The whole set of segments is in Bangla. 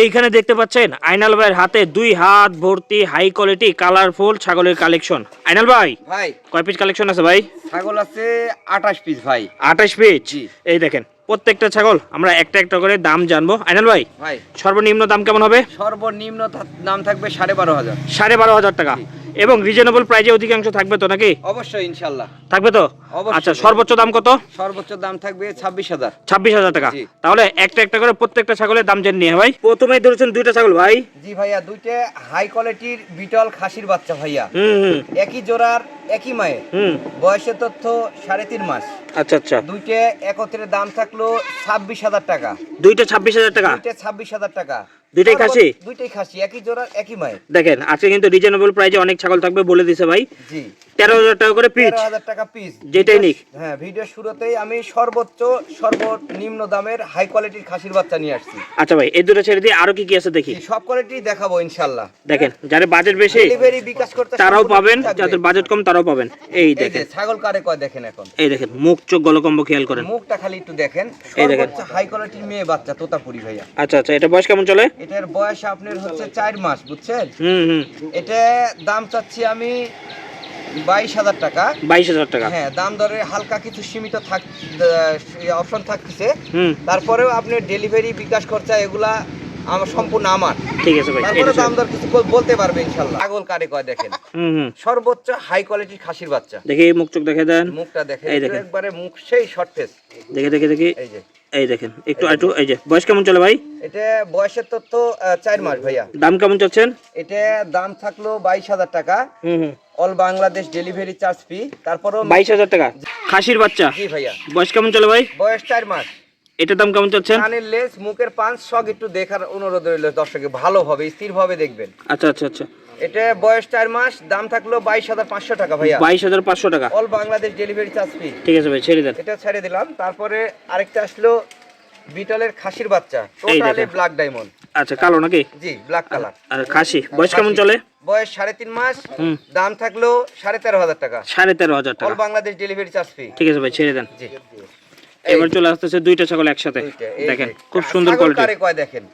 এইখানে দেখতে পাচ্ছেন আইনাল ভাইয়ের হাতে দুই হাত ভর্তি হাই কোয়ালিটি কালারফুল ছাগলের কালেকশন আইনাল ভাই ভাই। কয় পিস কালেকশন আছে ভাই? ছাগল আছে আঠাশ পিস ভাই। আঠাশ পিস এই দেখেন প্রত্যেকটা ছাগল আমরা একটা একটা করে দাম জানব। আইনাল ভাই ভাই। সর্বনিম্ন দাম কেমন হবে? সর্বনিম্ন দাম থাকবে সাড়ে বারো হাজার। সাড়ে বারো হাজার টাকা। এবং রিজনেবল প্রাইজে অধিকাংশ থাকবে তো নাকি? অবশ্যই ইনশাল্লাহ থাকবে তো? আচ্ছা সর্বোচ্চ দাম কত? সর্বোচ্চ দাম থাকবে ছাব্বিশ হাজার। ছাব্বিশ হাজার টাকা। তাহলে একটা একটা করে প্রত্যেকটা ছাগলের দাম জেনে নিয়ে ভাই। প্রথমেই ধরেছেন দুইটা ছাগল ভাই। জি ভাইয়া দুইটা হাই কোয়ালিটির বিটল খাসির বাচ্চা ভাইয়া। হুম হুম। একই জোড়ার একই মায়ের। হুম। বয়সের তথ্য সাড়ে তিন মাস। আচ্ছা আচ্ছা। দুইটা একত্রে দাম থাকল ছাব্বিশ হাজার টাকা। দুইটা ছাব্বিশ হাজার টাকা। দুইটা ছাব্বিশ হাজার টাকা। দুইটাই খাসি? দুইটাই খাসি একই জোড়ার একই মায়ের। দেখেন আজকে কিন্তু রিজনেবল প্রাইজে অনেক ছাগল থাকবে বলে দিছে ভাই। জি। তেরো হাজার টাকা করে পিচ তেরো হাজার টাকা পিস যেটাই নিক। হ্যাঁ ভিডিও শুরুতেই আমি সর্বোচ্চ সর্বনিম্ন দামের হাই কোয়ালিটির খাসির বাচ্চা নিয়ে আসছি। আচ্ছা ভাই এই দুটো ছেড়ে দিয়ে আরও কি কি আছে দেখি? সব কোয়ালিটি দেখাবো ইনশাল্লাহ দেখেন যাদের বাজেট বেশি ডেলিভারি বিকাশ করতে তারাও পাবেন যাদের বাজেট কম তারাও পাবেন। এই এই দেখেন। ছাগল কারে কয় দেখেন এখন? এই দেখেন মুখ চোখ গলকম্ব খেয়াল করেন। মুখটা খালি একটু দেখেন। এই দেখেন। হাই কোয়ালিটির মেয়ে বাচ্চা তোতাপুরি ভাইয়া। আচ্ছা আচ্ছা এটা বয়স কেমন চলে? এটার বয়স আপনার হচ্ছে চার মাস বুঝছেন? এটা দাম চাচ্ছি আমি বাইশ হাজার টাকা। বাইশ হাজার টাকা। হ্যাঁ দাম দরে হালকা কিছু সীমিত থাক অপশন থাকতেছে। তারপরেও আপনি ডেলিভারি বিকাশ খরচা এগুলা আমার সম্পূর্ণ আমার। ঠিক আছে ভাই তারপরে দাম দর কিছু বলতে পারবে ইনশাল্লাহ ছাগল কারে কয় দেখেন? হুম হুম। সর্বোচ্চ হাই কোয়ালিটির খাসির বাচ্চা। দেখি মুখ চোখ দেখে দেন। মুখটা দেখেন একবারে মুখ সেই শর্ট ফেস দেখে দেখে দেখি। এই যে। এই দেখেন একটু একটু এই যে বয়স কেমন চলে ভাই? এটা বয়সের তথ্য চার মাস ভাইয়া। দাম কেমন চাচ্ছেন? এটা দাম থাকল বাইশ হাজার টাকা। All Bangladesh delivery charge fee তারপরও বাইশ হাজার টাকা? খাসির বাচ্চা? জি ভাইয়া। বয়স কেমন চলে ভাই? বয়স চার মাস। এটার দাম কেমন চাচ্ছেন? কানের লেজ মুখের পাঁচ সব একটু দেখার অনুরোধ রইল দর্শকে ভালোভাবে স্থিরভাবে দেখবেন। আচ্ছা আচ্ছা আচ্ছা। এটা বয়স চার মাস দাম থাকল বাইশ হাজার পাঁচশো টাকা ভাইয়া। বাইশ হাজার পাঁচশো টাকা। All Bangladesh delivery charge fee ঠিক আছে ভাই ছেড়ে দেন। এটা ছেড়ে দিলাম। তারপরে আরেকটা আসলো বিটলের খাসির বাচ্চা। টোটালি ব্ল্যাক ডায়মন্ড আচ্ছা কালো নাকি? জি ব্ল্যাক কালার আর খাসি। বয়স কেমন চলে? বয়স সাড়ে তিন মাস দাম থাকল সাড়ে তেরো হাজার টাকা। সাড়ে তেরো হাজার অল টাকা বাংলাদেশ ডেলিভারি চার্জ ফি ঠিক আছে ভাই ছেড়ে দেন। জি। এবার চলে আসতেছে দুইটা ছাগল একসাথে। দেখেন খুব সুন্দর কোয়ালিটি দেখেন?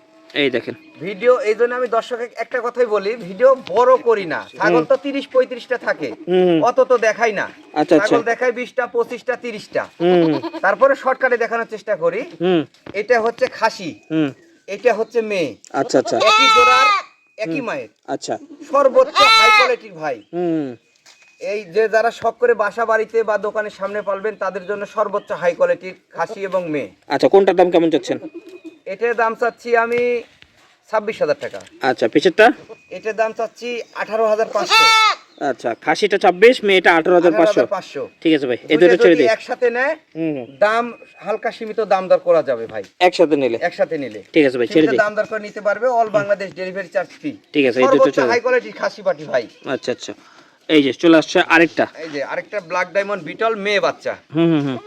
এই দেখেন। ভিডিও এই জন্য আমি দর্শকে একটা কথাই বলি ভিডিও বড় করি না। ছাগল তো তিরিশ পঁয়ত্রিশটা থাকে। অত তো দেখাই না। আচ্ছা আচ্ছা। ছাগল দেখাই বিশটা পঁচিশটা তিরিশটা। তারপরে শর্টকাটে দেখানোর চেষ্টা করি। এটা হচ্ছে খাসি। এটা হচ্ছে মেয়ে। আচ্ছা আচ্ছা। একই জোড়ার একই মায়ের। আচ্ছা। সর্বোচ্চ হাই কোয়ালিটির ভাই। এই যে যারা শখ করে বাসা বাড়িতে বা দোকানের সামনে পালবেন তাদের জন্য সর্বোচ্চ হাই কোয়ালিটির খাসি এবং মেয়ে। আচ্ছা কোনটার দাম কেমন চাচ্ছেন? এটার দাম চাচ্ছি আমি ছাব্বিশ হাজার টাকা। আচ্ছা পিছেরটা এটার দাম চাচ্ছি আঠারো হাজার পাঁচশো। আচ্ছা খাসিটা ছাব্বিশ মেয়েটা আঠারো হাজার পাঁচশো। পাঁচশো। ঠিক আছে ভাই এই দুটো ছেড়ে দিই একসাথে নেয়। দাম হালকা সীমিত দাম দর করা যাবে ভাই। একসাথে নিলে। একসাথে নিলে। ঠিক আছে ভাই ছেড়ে দিই দাম দর করে নিতে পারবে all Bangladesh delivery charge free ঠিক আছে এই দুটো ছেড়ে হাই দিই। কোয়ালিটির খাসি পাটি ভাই। আচ্ছা আচ্ছা। এই যে চলে আসছে আরেকটা। এই যে আরেকটা ব্ল্যাক ডায়মন্ড বিটল মেয়ে বাচ্চা। হুম হুম হুম।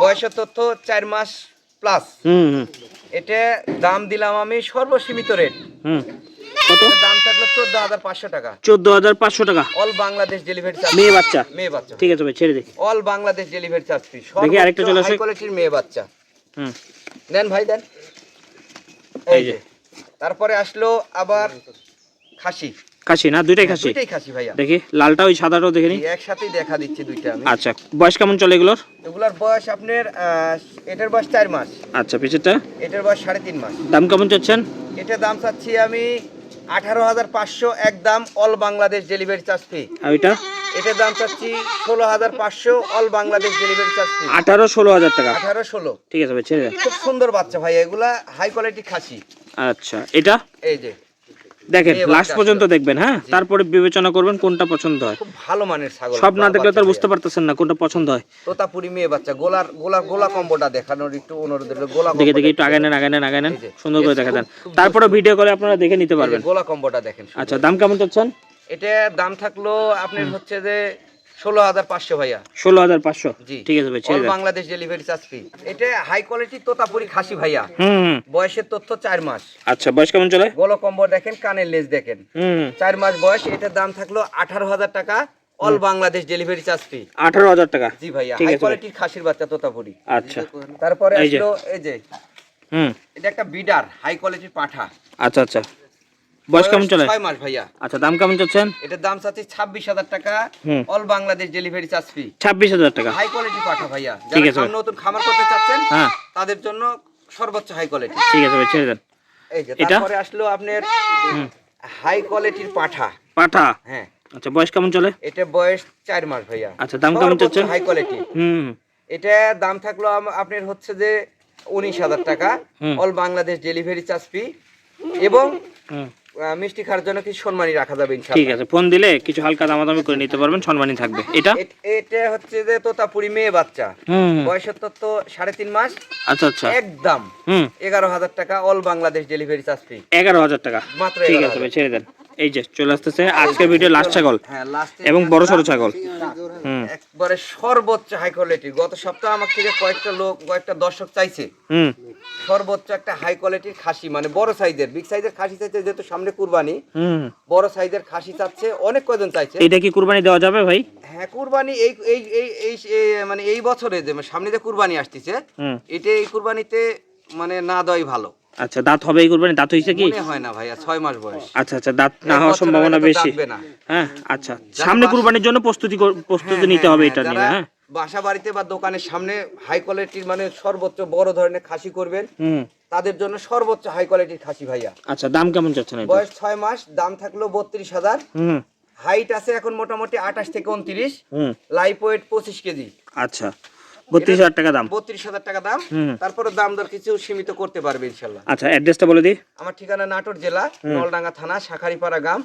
বয়সের তথ্য চার মাস প্লাস। এটা দাম দিলাম আমি সর্বসীমিত রেট। কত? দাম থাকল চোদ্দ হাজার পাঁচশো টাকা। চোদ্দ হাজার পাঁচশো টাকা। অল বাংলাদেশ ডেলিভারি চার্জ মেয়ে বাচ্চা। মেয়ে বাচ্চা। ঠিক আছে ভাই ছেড়ে দিই all Bangladesh delivery charge free দেখি আরেকটা চলে আসে। কোয়ালিটির মেয়ে বাচ্চা। হুম। নেন ভাই দেন। এই। যে। তারপরে আসলো আবার খাসি। খাসি না? দুইটাই খাসি? দুইটাই খাসি ভাইয়া। দেখি লালটা ওই সাদাটাও দেখে নি একসাথেই দেখা দিচ্ছি দুইটা আমি। আচ্ছা বয়স কেমন চলে এগুলোর? এগুলার বয়স আপনার এটার বয়স চার মাস। আচ্ছা পিছেরটা এটার বয়স সাড়ে তিন মাস। দাম কেমন চাচ্ছেন? এটার দাম চাচ্ছি আমি আঠারো হাজার পাঁচশো একদম all Bangladesh delivery charge free আর ওইটা এটার দাম চাচ্ছি ষোলো হাজার পাঁচশো all Bangladesh delivery charge free আঠারো ষোলো হাজার টাকা। আঠারো ষোলো। ঠিক আছে ভাই ছেড়ে খুব সুন্দর বাচ্চা ভাই এগুলা হাই কোয়ালিটি খাসি। আচ্ছা এটা? এই যে। দেখেন লাস্ট পর্যন্ত দেখবেন হ্যাঁ? তারপরে বিবেচনা করবেন কোনটা পছন্দ হয়। খুব ভালো মানের ছাগল। সব না দেখলে তো বুঝতে পারতেছেন না কোনটা পছন্দ হয়। তোতাপুরি মেয়ে বাচ্চা গোলার গোলা গোলা কম্বোটা দেখানোর একটু অনুরোধ রইল, গোলা দেখে দেখে একটু আগে নেন আগায় নেন আগায় নেন। সুন্দর করে দেখা দেন। তারপরে ভিডিও করে আপনারা দেখে নিতে পারবেন। গোলা কম্বোটা দেখেন আচ্ছা দাম কেমন চাচ্ছেন? এটা দাম থাকল আপনার হচ্ছে যে ষোলো হাজার পাঁচশো ভাইয়া। ষোলো হাজার পাঁচশো? ঠিক আছে ভাই ছেড়ে অল দেন। বাংলাদেশ ডেলিভারি চার্জ ফ্রি এটা হাই কোয়ালিটি তোতাপুরি খাসি ভাইয়া। হুম হুম। বয়সের তথ্য চার মাস। আচ্ছা বয়স কেমন চলে? গোলো কম্বো দেখেন কানের লেজ দেখেন। হুম হুম। চার মাস বয়স এটার দাম থাকল আঠারো হাজার টাকা all Bangladesh delivery charge free টাকা? জি ভাইয়া হাই কোয়ালিটির খাসির বাচ্চা তোতাপুরি। আচ্ছা। তারপরে। আসলো এই যে হুম। এটা একটা বিডার হাই কোয়ালিটির পাঠা। আচ্ছা আচ্ছা। বয়স কেমন চলে? ছয় মাস ভাইয়া। আচ্ছা দাম কেমন চাচ্ছেন? এটার দাম চাচ্ছি ছাব্বিশ হাজার টাকা। All Bangladesh delivery charge free ছাব্বিশ হাজার টাকা। হাই কোয়ালিটি পাঠা ভাইয়া। ঠিক যারা আছে। নতুন খামার করতে চাচ্ছেন হ্যাঁ। তাদের জন্য সর্বোচ্চ হাই কোয়ালিটি ঠিক আছে ভাই ছেড়ে দেন। এই যে তারপরে আসলো আপনার হাই কোয়ালিটির পাঠা। পাঠা? হ্যাঁ। আচ্ছা বয়স কেমন চলে? এটা বয়স চার মাস ভাইয়া। আচ্ছা, দাম কেমন চলছে হাই কোয়ালিটি হুম। এটা দাম থাকল আপনার হচ্ছে যে উনিশ হাজার টাকা। All Bangladesh delivery charge free এবং মিষ্টি খাওয়ার জন্য কিছু সম্মানী রাখা যাবে ঠিক আছে ফোন দিলে কিছু হালকা দামাদামি করে নিতে পারবেন সম্মানী থাকবে। এটা? এটা হচ্ছে যে তোতাপুরি মেয়ে বাচ্চা। বয়সের তত্ত্ব সাড়ে তিন মাস। আচ্ছা আচ্ছা। একদম। এগারো হাজার টাকা all Bangladesh delivery charge free. এগারো হাজার টাকা। মাত্র ঠিক 11,000 আছে ভাই ছেড়ে দেন। এই যে চলে আসতেছে আজকের ভিডিও লাস্ট ছাগল হ্যাঁ এবং বড় সড়ো ছাগল। একবারে সর্বোচ্চ হাই কোয়ালিটি গত সপ্তাহে আমার থেকে কয়েকটা লোক কয়েকটা দর্শক চাইছে। হুম। সর্বোচ্চ একটা হাই কোয়ালিটির খাসি মানে বড় সাইজের বিগ সাইজের খাসি চাইছে যেহেতু সামনে কুরবানি বড় সাইজের খাসি চাচ্ছে অনেক কয়জন চাইছে? এটা কি কুরবানি দেওয়া যাবে ভাই? হ্যাঁ কুরবানি এই এই এই মানে এই বছরে যে মানে সামনে যে কুরবানি আসতেছে এটা এই কুরবানিতে মানে না দেওয়াই ভালো। আচ্ছা দাঁত হবে এই কুরবানি দাঁত হয়েছে কি? মনে হয় না ভাইয়া ছয় মাস বয়স। আচ্ছা আচ্ছা দাঁত না হওয়ার সম্ভাবনা বেশি। হ্যাঁ আচ্ছা। সামনে কুরবানির জন্য প্রস্তুতি প্রস্তুতি হ্যাঁ, নিতে হ্যাঁ, হবে হ্যাঁ, এটা নিয়ে হ্যাঁ। বাসা বাড়িতে বা দোকানের সামনে হাই কোয়ালিটির মানে সর্বোচ্চ বড় ধরনের খাসি করবেন তাদের জন্য সর্বোচ্চ হাই কোয়ালিটির খাসি ভাইয়া। আচ্ছা দাম কেমন চাচ্ছেন বয়স ছয় মাস দাম থাকল বত্রিশ হাজার। হাইট আছে এখন মোটামুটি আঠাশ থেকে উনত্রিশ। লাইফ ওয়েট পঁচিশ কেজি। আচ্ছা বত্রিশ হাজার টাকা দাম। বত্রিশ হাজার টাকা দাম। তারপরে দাম দর কিছু সীমিত করতে পারবে ইনশাল্লাহ। আচ্ছা অ্যাড্রেসটা বলে দিই। আমার ঠিকানা নাটোর জেলা নলডাঙ্গা থানা শাখারিপাড়া গ্রাম।